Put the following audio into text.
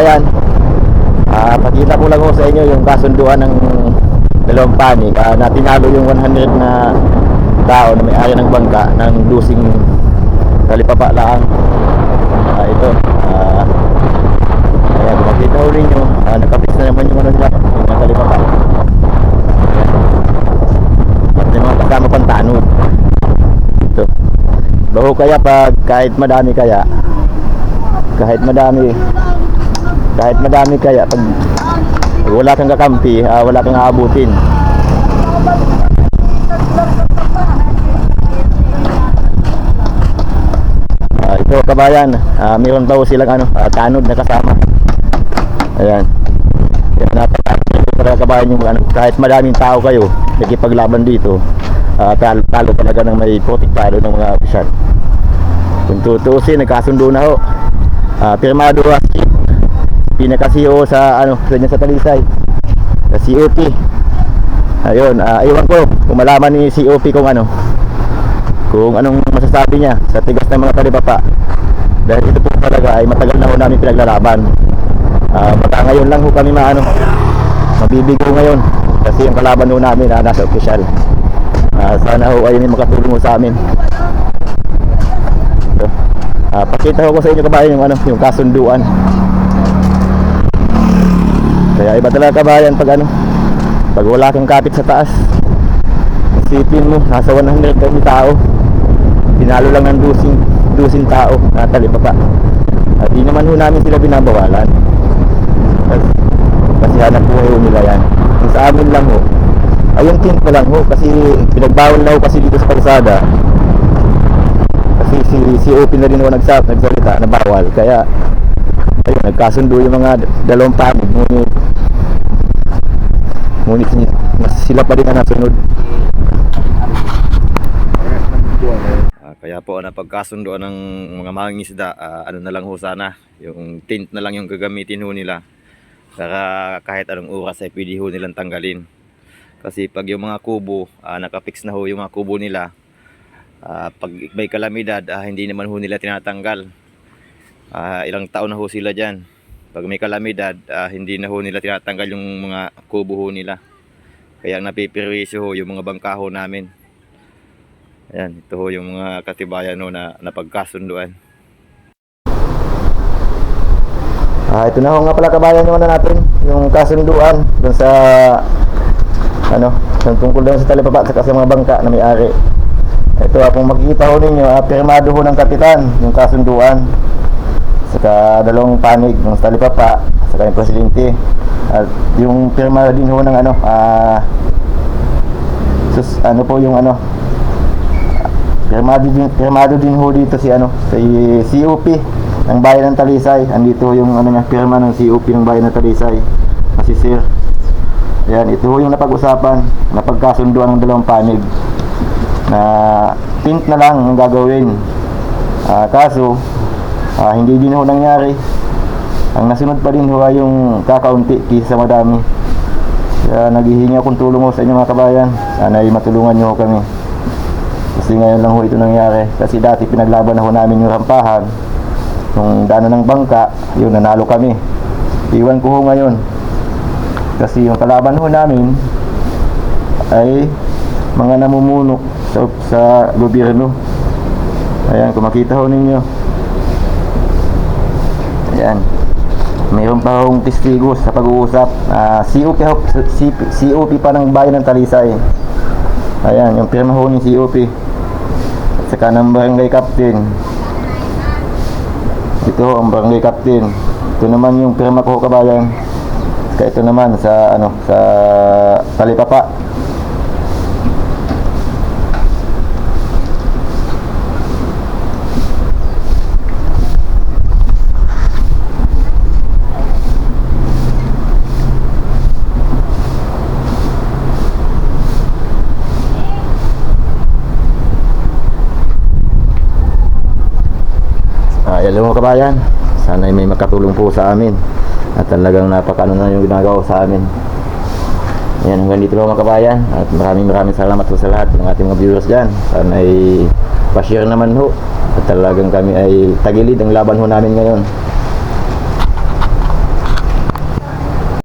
kabayan, ah pakita ko lang ho sa inyo yung kasunduan ng dalawang panig ah, na tinalo yung 100 na tao na may-ari ng bangka ng dusing kalipapa lang. Ah, ito, ah, ayan, makita ho rin nyo, ah, nakapis na naman yung ano nila, yung mga kalipapa. At may mga kasama pang tanod. Ito. Baho kaya pag kahit madami kaya, kahit madami, kahit madami kaya, pag, wala kang kakampi, ah, wala kang aabutin. Ah, ito kabayan, ah, mayroon daw silang ano, ah, tanod na kasama. Ayan. Yan napakaganda para kabayan yung ano, kahit maraming tao kayo, nagkipaglaban dito, ah, talo, talo talaga ng may putik talo ng mga opisyal. Kung tutuusin, nagkasundo na ho. Ah, pirmado ha, si pinaka-CEO sa ano, sa, sa Talisay. Sa COP. Ayun, ah, iwan ko kung malaman ni COP kung ano, kung anong masasabi niya sa tigas ng mga talibapa. Dahil ito po talaga ay matagal na ho namin pinaglalaban. Ah, baka ngayon lang ho kami maano mabibigo ngayon kasi yung kalaban ho namin ah, nasa official Ah, sana ho ay may makatulong ho sa amin. So, ah, pakita ko sa inyo kabayan yung ano yung kasunduan kaya iba talaga kabayan pag ano pag wala kang kapit sa taas. Isipin mo nasa 100 kami tao. Pinalo lang ng dusing dusing tao na talipapa at di naman ho namin sila binabawalan. Kasi, kasi hanap buhay ho nila yan. Yung sa amin lang ho. Ay yung tint ko lang ho kasi pinagbawal na ho kasi dito sa kalsada. Kasi si, si OP na rin ho nagsalita na bawal. Kaya ayun, nagkasundo yung mga dalawang panig ngunit ngunit mas sila pa rin ang nasunod Ah, kaya po napagkasundoan ng mga mangingisda, ah, ano na lang ho sana, yung tint na lang yung gagamitin ho nila. Para kahit anong oras ay pwede ho nilang tanggalin. Kasi pag yung mga kubo, ah, nakapix na ho yung mga kubo nila, ah, pag may kalamidad, ah, hindi naman ho nila tinatanggal. Ah, ilang taon na ho sila dyan. Pag may kalamidad, ah, hindi na ho nila tinatanggal yung mga kubo ho nila. Kaya napipirwisyo ho yung mga bangka ho namin. Ayan, ito ho yung mga katibayan ho na napagkasunduan. Ah, ito na ho nga pala kabayan yung ano natin, yung kasunduan dun sa ano, yung tungkol doon sa talipapa sa sa mga bangka na may-ari. Ito ah, kung makikita ho ninyo, ah, pirmado ho ng kapitan yung kasunduan. Saka dalawang panig ng talipapa, saka yung presidente. At yung pirma din ho ng ano, ah sus, ano po yung ano, Pirmado din, pirmado din ho dito si ano, si COP ng bayan ng Talisay. Andito ho yung ano niya, pirma ng COP ng bayan ng Talisay. Si Sir. Ayan, ito ho yung napag-usapan, napagkasunduan ng dalawang panig. Na tint na lang ang gagawin. Ah, kaso, ah, hindi din ho nangyari. Ang nasunod pa din ho ay yung kakaunti kisa madami. Kaya naghihingi akong tulong ho sa inyo mga kabayan. Sana ay matulungan nyo ho kami. Kasi ngayon lang ho ito nangyari. Kasi dati pinaglaban na ho namin yung rampahan. Nung daanan ng bangka, yun, nanalo kami. Iwan ko ho ngayon. Kasi yung kalaban ho namin ay mga namumuno sa, sa gobyerno. Ayan, kung makita ho ninyo. Ayan. Mayroon pa hong testigo sa pag-uusap. Ah, COP, COP pa ng bayan ng Talisay. Ayan, yung pirma ho ni COP. At saka ng barangay captain. Ito ang barangay captain. Ito naman yung pirma ko kabayan. Saka ito naman sa ano sa Talipapa. Hello mga kabayan. Sana ay may makatulong po sa amin. At talagang napakano na yung ginagawa sa amin. Yan, hanggang dito mga kabayan. At maraming maraming salamat po sa lahat ng ating mga viewers dyan. Sana ay pa-share naman ho. At talagang kami ay tagilid ang laban ho namin ngayon.